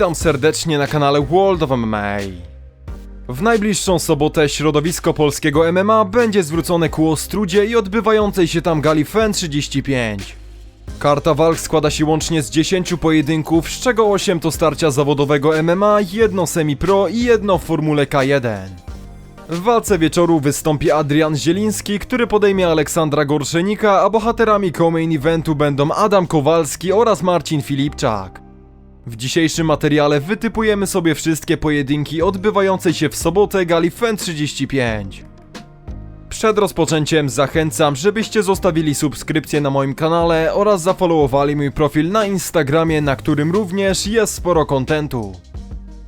Witam serdecznie na kanale World of MMA. W najbliższą sobotę środowisko polskiego MMA będzie zwrócone ku Ostrudzie i odbywającej się tam gali FEN 35. Karta walk składa się łącznie z 10 pojedynków, z czego 8 to starcia zawodowego MMA, jedno semi-pro i jedno w formule K1. W walce wieczoru wystąpi Adrian Zieliński, który podejmie Aleksandra Gorszenika, a bohaterami co-main eventu będą Adam Kowalski oraz Marcin Filipczak. W dzisiejszym materiale wytypujemy sobie wszystkie pojedynki odbywające się w sobotę gali FEN 35. Przed rozpoczęciem zachęcam, żebyście zostawili subskrypcję na moim kanale oraz zafollowowali mój profil na Instagramie, na którym również jest sporo kontentu.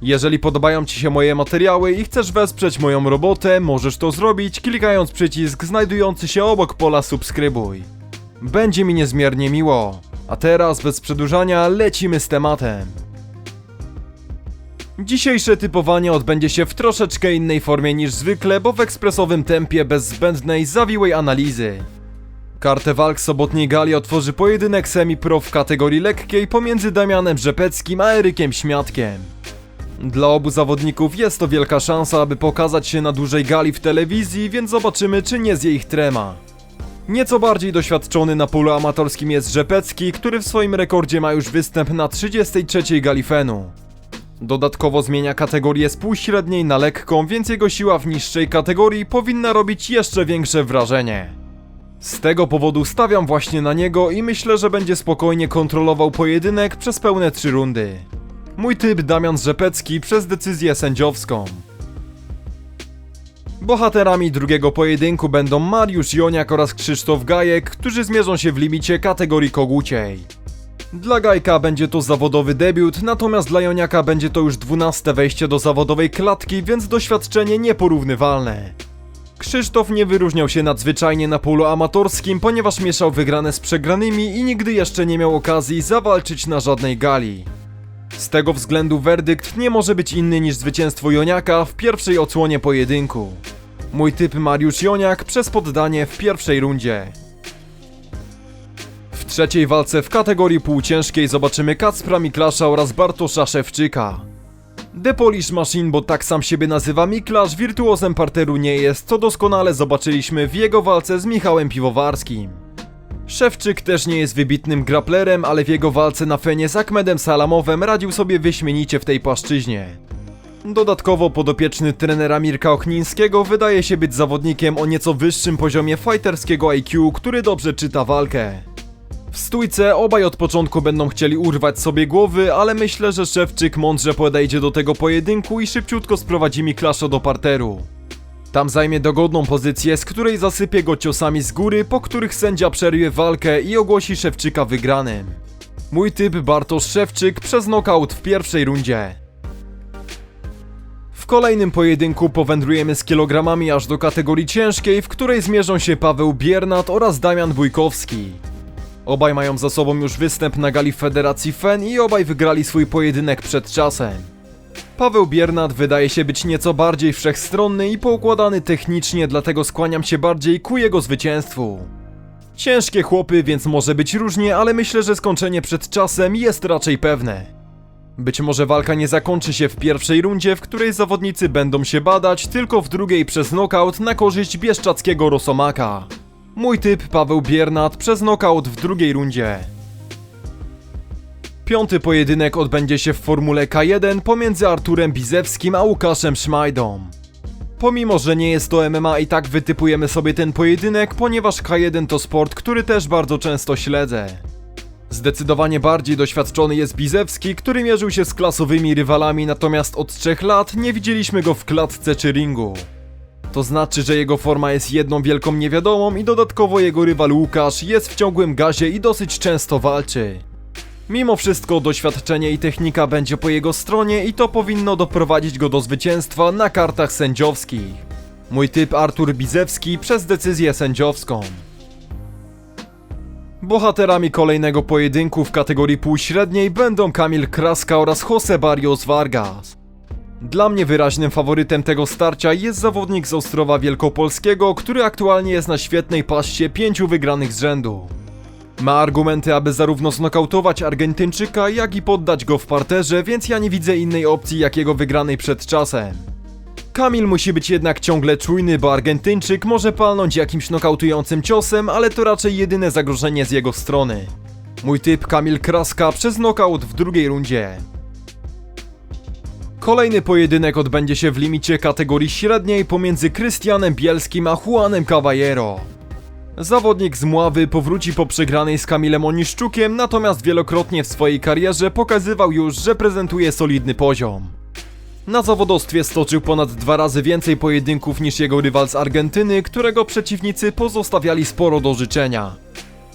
Jeżeli podobają Ci się moje materiały i chcesz wesprzeć moją robotę, możesz to zrobić klikając przycisk znajdujący się obok pola subskrybuj. Będzie mi niezmiernie miło. A teraz bez przedłużania lecimy z tematem. Dzisiejsze typowanie odbędzie się w troszeczkę innej formie niż zwykle, bo w ekspresowym tempie bez zbędnej, zawiłej analizy. Kartę walk sobotniej gali otworzy pojedynek semi-pro w kategorii lekkiej pomiędzy Damianem Rzepeckim a Erykiem Śmiatkiem. Dla obu zawodników jest to wielka szansa, aby pokazać się na dużej gali w telewizji, więc zobaczymy, czy nie zje ich trema. Nieco bardziej doświadczony na polu amatorskim jest Rzepecki, który w swoim rekordzie ma już występ na 33 gali Fenu. Dodatkowo zmienia kategorię z półśredniej na lekką, więc jego siła w niższej kategorii powinna robić jeszcze większe wrażenie. Z tego powodu stawiam właśnie na niego i myślę, że będzie spokojnie kontrolował pojedynek przez pełne trzy rundy. Mój typ Damian Rzepecki przez decyzję sędziowską. Bohaterami drugiego pojedynku będą Mariusz Joniak oraz Krzysztof Gajek, którzy zmierzą się w limicie kategorii koguciej. Dla Gajka będzie to zawodowy debiut, natomiast dla Joniaka będzie to już dwunaste wejście do zawodowej klatki, więc doświadczenie nieporównywalne. Krzysztof nie wyróżniał się nadzwyczajnie na polu amatorskim, ponieważ mieszał wygrane z przegranymi i nigdy jeszcze nie miał okazji zawalczyć na żadnej gali. Z tego względu werdykt nie może być inny niż zwycięstwo Joniaka w pierwszej odsłonie pojedynku. Mój typ Mariusz Joniak przez poddanie w pierwszej rundzie. W trzeciej walce w kategorii półciężkiej zobaczymy Kacpra Miklasza oraz Bartosza Szewczyka. The Polish Machine, bo tak sam siebie nazywa Miklasz, wirtuozem parteru nie jest, co doskonale zobaczyliśmy w jego walce z Michałem Piwowarskim. Szewczyk też nie jest wybitnym grapplerem, ale w jego walce na fenie z Ahmedem Salamowem radził sobie wyśmienicie w tej płaszczyźnie. Dodatkowo podopieczny trenera Mirka Ochnińskiego wydaje się być zawodnikiem o nieco wyższym poziomie fighterskiego IQ, który dobrze czyta walkę. W stójce obaj od początku będą chcieli urwać sobie głowy, ale myślę, że Szewczyk mądrze podejdzie do tego pojedynku i szybciutko sprowadzi Miklasza do parteru. Tam zajmie dogodną pozycję, z której zasypie go ciosami z góry, po których sędzia przerwie walkę i ogłosi Szewczyka wygranym. Mój typ Bartosz Szewczyk przez knockout w pierwszej rundzie. Kolejnym pojedynku powędrujemy z kilogramami aż do kategorii ciężkiej, w której zmierzą się Paweł Biernat oraz Damian Bójkowski. Obaj mają za sobą już występ na gali Federacji FEN i obaj wygrali swój pojedynek przed czasem. Paweł Biernat wydaje się być nieco bardziej wszechstronny i poukładany technicznie, dlatego skłaniam się bardziej ku jego zwycięstwu. Ciężkie chłopy, więc może być różnie, ale myślę, że skończenie przed czasem jest raczej pewne. Być może walka nie zakończy się w pierwszej rundzie, w której zawodnicy będą się badać, tylko w drugiej przez knockout na korzyść bieszczackiego Rosomaka. Mój typ Paweł Biernat przez knockout w drugiej rundzie. Piąty pojedynek odbędzie się w formule K1 pomiędzy Arturem Bizewskim a Łukaszem Szmajdą. Pomimo, że nie jest to MMA i tak wytypujemy sobie ten pojedynek, ponieważ K1 to sport, który też bardzo często śledzę. Zdecydowanie bardziej doświadczony jest Bizewski, który mierzył się z klasowymi rywalami, natomiast od 3 lat nie widzieliśmy go w klatce czy ringu. To znaczy, że jego forma jest jedną wielką niewiadomą i dodatkowo jego rywal Łukasz jest w ciągłym gazie i dosyć często walczy. Mimo wszystko doświadczenie i technika będzie po jego stronie i to powinno doprowadzić go do zwycięstwa na kartach sędziowskich. Mój typ Artur Bizewski przez decyzję sędziowską. Bohaterami kolejnego pojedynku w kategorii półśredniej będą Kamil Kraska oraz Jose Barrios Vargas. Dla mnie wyraźnym faworytem tego starcia jest zawodnik z Ostrowa Wielkopolskiego, który aktualnie jest na świetnej paście pięciu wygranych z rzędu. Ma argumenty, aby zarówno znokautować Argentyńczyka, jak i poddać go w parterze, więc ja nie widzę innej opcji jak jego wygranej przed czasem. Kamil musi być jednak ciągle czujny, bo Argentyńczyk może palnąć jakimś nokautującym ciosem, ale to raczej jedyne zagrożenie z jego strony. Mój typ Kamil Kraska przez nokaut w drugiej rundzie. Kolejny pojedynek odbędzie się w limicie kategorii średniej pomiędzy Krystianem Bielskim a Juanem Caballero. Zawodnik z Mławy powróci po przegranej z Kamilem Oniszczukiem, natomiast wielokrotnie w swojej karierze pokazywał już, że prezentuje solidny poziom. Na zawodowstwie stoczył ponad dwa razy więcej pojedynków niż jego rywal z Argentyny, którego przeciwnicy pozostawiali sporo do życzenia.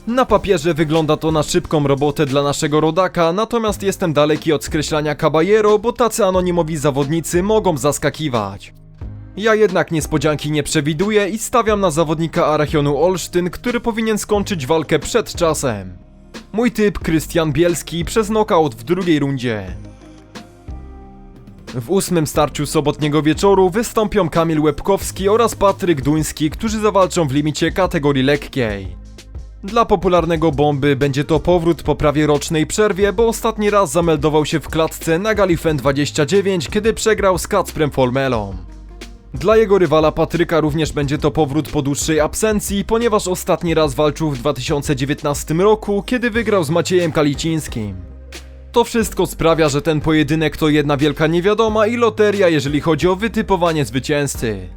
Na papierze wygląda to na szybką robotę dla naszego rodaka, natomiast jestem daleki od skreślania Caballero, bo tacy anonimowi zawodnicy mogą zaskakiwać. Ja jednak niespodzianki nie przewiduję i stawiam na zawodnika Arachionu Olsztyn, który powinien skończyć walkę przed czasem. Mój typ Krystian Bielski przez knockout w drugiej rundzie. W ósmym starciu sobotniego wieczoru wystąpią Kamil Łebkowski oraz Patryk Duński, którzy zawalczą w limicie kategorii lekkiej. Dla popularnego bomby będzie to powrót po prawie rocznej przerwie, bo ostatni raz zameldował się w klatce na Galifen 29, kiedy przegrał z Kacprem Formelą. Dla jego rywala Patryka również będzie to powrót po dłuższej absencji, ponieważ ostatni raz walczył w 2019 roku, kiedy wygrał z Maciejem Kalicińskim. To wszystko sprawia, że ten pojedynek to jedna wielka niewiadoma i loteria, jeżeli chodzi o wytypowanie zwycięzcy.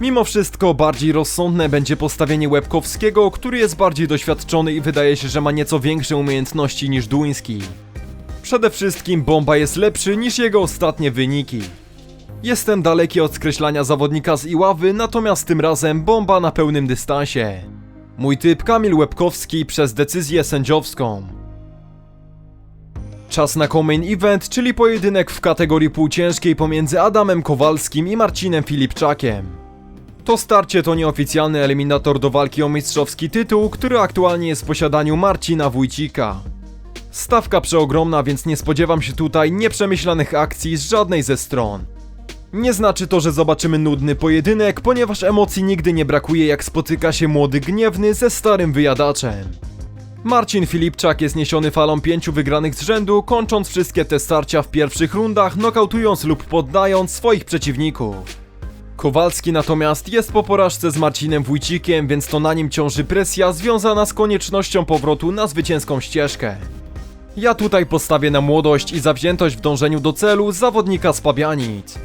Mimo wszystko bardziej rozsądne będzie postawienie Łebkowskiego, który jest bardziej doświadczony i wydaje się, że ma nieco większe umiejętności niż Duński. Przede wszystkim Bomba jest lepszy niż jego ostatnie wyniki. Jestem daleki od skreślania zawodnika z Iławy, natomiast tym razem Bomba na pełnym dystansie. Mój typ Kamil Łebkowski przez decyzję sędziowską. Czas na co-main event, czyli pojedynek w kategorii półciężkiej pomiędzy Adamem Kowalskim i Marcinem Filipczakiem. To starcie to nieoficjalny eliminator do walki o mistrzowski tytuł, który aktualnie jest w posiadaniu Marcina Wójcika. Stawka przeogromna, więc nie spodziewam się tutaj nieprzemyślanych akcji z żadnej ze stron. Nie znaczy to, że zobaczymy nudny pojedynek, ponieważ emocji nigdy nie brakuje jak spotyka się młody gniewny ze starym wyjadaczem. Marcin Filipczak jest niesiony falą pięciu wygranych z rzędu, kończąc wszystkie te starcia w pierwszych rundach, nokautując lub poddając swoich przeciwników. Kowalski natomiast jest po porażce z Marcinem Wójcikiem, więc to na nim ciąży presja związana z koniecznością powrotu na zwycięską ścieżkę. Ja tutaj postawię na młodość i zawziętość w dążeniu do celu zawodnika z Pabianic.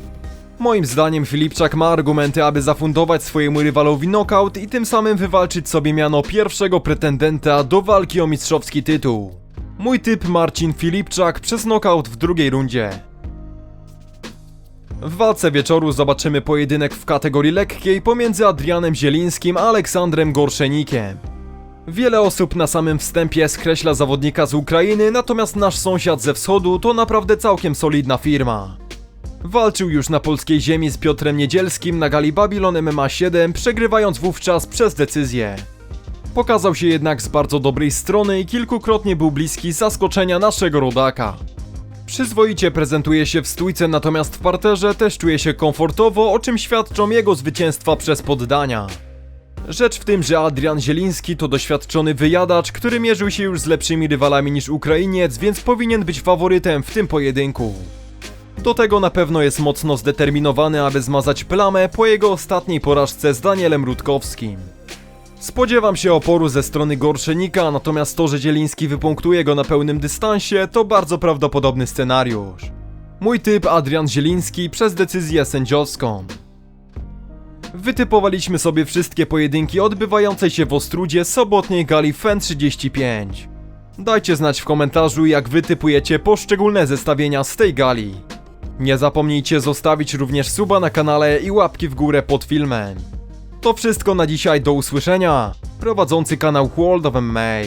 Moim zdaniem Filipczak ma argumenty, aby zafundować swojemu rywalowi knockout i tym samym wywalczyć sobie miano pierwszego pretendenta do walki o mistrzowski tytuł. Mój typ Marcin Filipczak przez knockout w drugiej rundzie. W walce wieczoru zobaczymy pojedynek w kategorii lekkiej pomiędzy Adrianem Zielińskim a Aleksandrem Gorszenikiem. Wiele osób na samym wstępie skreśla zawodnika z Ukrainy, natomiast nasz sąsiad ze wschodu to naprawdę całkiem solidna firma. Walczył już na polskiej ziemi z Piotrem Niedzielskim na gali Babylon MMA 7, przegrywając wówczas przez decyzję. Pokazał się jednak z bardzo dobrej strony i kilkukrotnie był bliski zaskoczenia naszego rodaka. Przyzwoicie prezentuje się w stójce, natomiast w parterze też czuje się komfortowo, o czym świadczą jego zwycięstwa przez poddania. Rzecz w tym, że Adrian Zieliński to doświadczony wyjadacz, który mierzył się już z lepszymi rywalami niż Ukrainiec, więc powinien być faworytem w tym pojedynku. Do tego na pewno jest mocno zdeterminowany, aby zmazać plamę po jego ostatniej porażce z Danielem Rutkowskim. Spodziewam się oporu ze strony Gorszenika, natomiast to, że Zieliński wypunktuje go na pełnym dystansie, to bardzo prawdopodobny scenariusz. Mój typ Adrian Zieliński przez decyzję sędziowską. Wytypowaliśmy sobie wszystkie pojedynki odbywające się w Ostrudzie sobotniej gali FEN 35. Dajcie znać w komentarzu, jak wytypujecie poszczególne zestawienia z tej gali. Nie zapomnijcie zostawić również suba na kanale i łapki w górę pod filmem. To wszystko na dzisiaj, do usłyszenia. Prowadzący kanał World of MMA.